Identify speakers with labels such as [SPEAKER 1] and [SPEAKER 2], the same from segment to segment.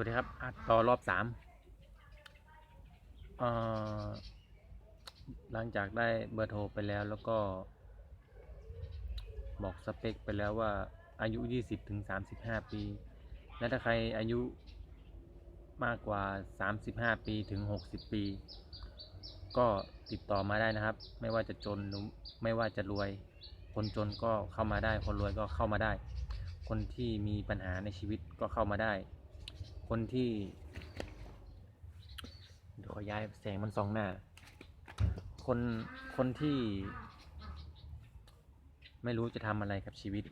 [SPEAKER 1] วัสดีครับอัดต่อรอบสามหลังจากได้เบอร์โทรไปแล้วแล้วก็ บอกสเปคไปแล้วว่าอายุ 20ถึง35 ปี และถ้าใครอายุมากกว่า 35 ปีถึง 60 ปี ก็ติดต่อมาได้นะครับ ไม่ว่าจะจนหรือไม่ว่าจะรวย คนจนก็เข้ามาได้ คนรวยก็เข้ามาได้ คนที่มีปัญหาในชีวิตก็เข้ามาได้ คนที่เดี๋ยวขอย้ายแสงมันสองหน้า คนคนที่ ไม่รู้จะทำอะไรกับชีวิต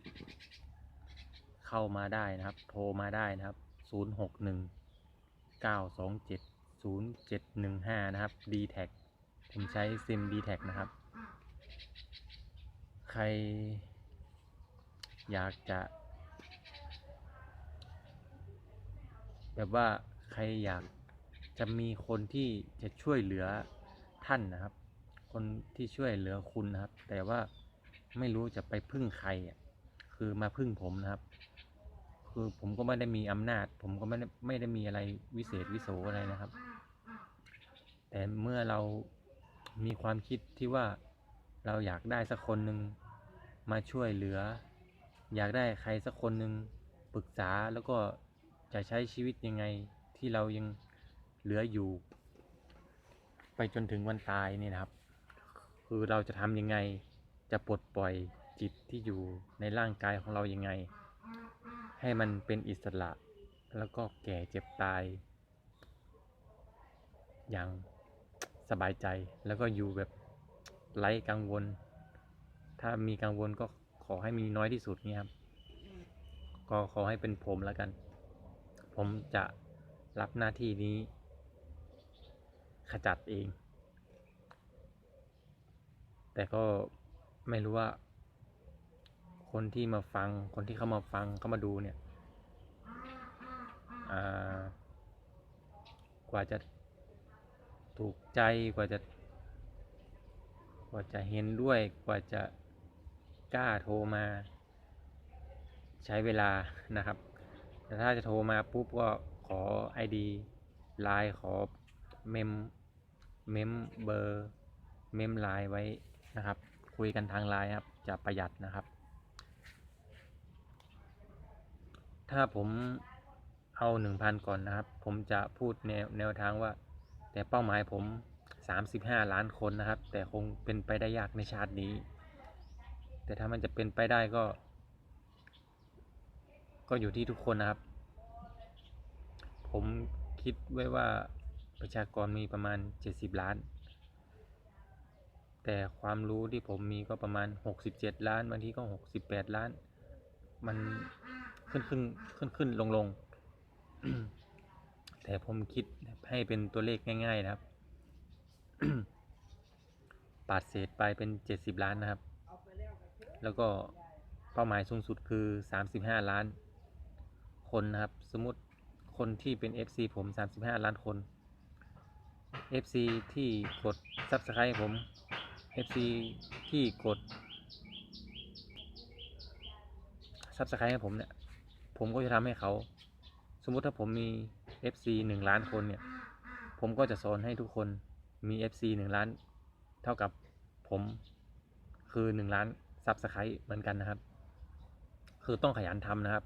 [SPEAKER 1] เข้ามาได้นะครับ โทรมาได้นะครับ 0 6 1 9 2 7 0 7 1 5 นะครับ d t แทผมใช้ซิม d t แทนะครับ ใครอยากจะ แบบว่าใครอยากจะมีคนที่จะช่วยเหลือท่านนะครับ คนที่ช่วยเหลือคุณนะครับ แต่ว่าไม่รู้จะไปพึ่งใครอะคือมาพึ่งผมนะครับ คือผมก็ไม่ได้มีอำนาจ ผมก็ไม่ได้ไม่ได้มีอะไรวิเศษวิโสอะไรนะครับ แต่เมื่อเรามีความคิดที่ว่าเราอยากได้สักคนหนึ่งมาช่วยเหลือ อยากได้ใครสักคนหนึ่งปรึกษาแล้วก็ จะใช้ชีวิตยังไงที่เรายังเหลืออยู่ ไปจนถึงวันตายเนี่ยนะครับ คือเราจะทำยังไงจะปลดปล่อยจิตที่อยู่ในร่างกายของเรายังไง ให้มันเป็นอิสระแล้วก็แก่เจ็บตาย อย่างสบายใจแล้วก็อยู่แบบไร้กังวล ถ้ามีกังวลก็ขอให้มีน้อยที่สุดนี่ครับ ก็ขอให้เป็นผมแล้วกัน ผมจะรับหน้าที่นี้ ขจัดเอง แต่ก็ไม่รู้ว่า คนที่มาฟังคนที่เข้ามาฟังเข้ามาดูเนี่ยกว่าจะถูกใจกว่าจะ กว่าจะเห็นด้วยกว่าจะกล้าโทรมา ใช้เวลานะครับ แต่ถ้าจะโทรมาปุ๊บก็ขอ ID ไลน์ขอเมมเมมเบอร์เมมไลน์ไว้นะครับ คุยกันทางไลน์ครับ จะประหยัดนะครับ ถ้าผมเอาหนึ่งพันก่อนนะครับ ผมจะพูดแนวแนวทางว่า แต่เป้าหมายผม 35 ล้านคนนะครับ แต่คงเป็นไปได้ยากในชาตินี้ แต่ถ้ามันจะเป็นไปได้ก็ ก็อยู่ที่ทุกคนนะครับ ผมคิดไว้ว่าประชากรมีประมาณ 70 ล้าน แต่ความรู้ที่ผมมีก็ประมาณ 67 ล้านบางทีก็ 68 ล้าน มันขึ้นขึ้นขึ้นขึ้นลงลงแต่ผมคิดให้เป็นตัวเลขง่าย ๆ นะครับปาดเศษไปเป็น 70 ล้านนะครับ แล้วก็เป้าหมายสูงสุดคือ 35 ล้าน คนนะครับ สมมติคนที่เป็น FC ผม 35 ล้านคน FC ที่กด Subscribe ผม FC ที่กด Subscribe ให้ผมเนี่ย ผมก็จะทำให้เขา สมมติถ้าผมมี FC 1 ล้านคนเนี่ย ผมก็จะสอนให้ทุกคนมี FC 1 ล้าน เท่ากับผมคือ 1 ล้าน Subscribe เหมือนกันนะครับ คือต้องขยันทำนะครับ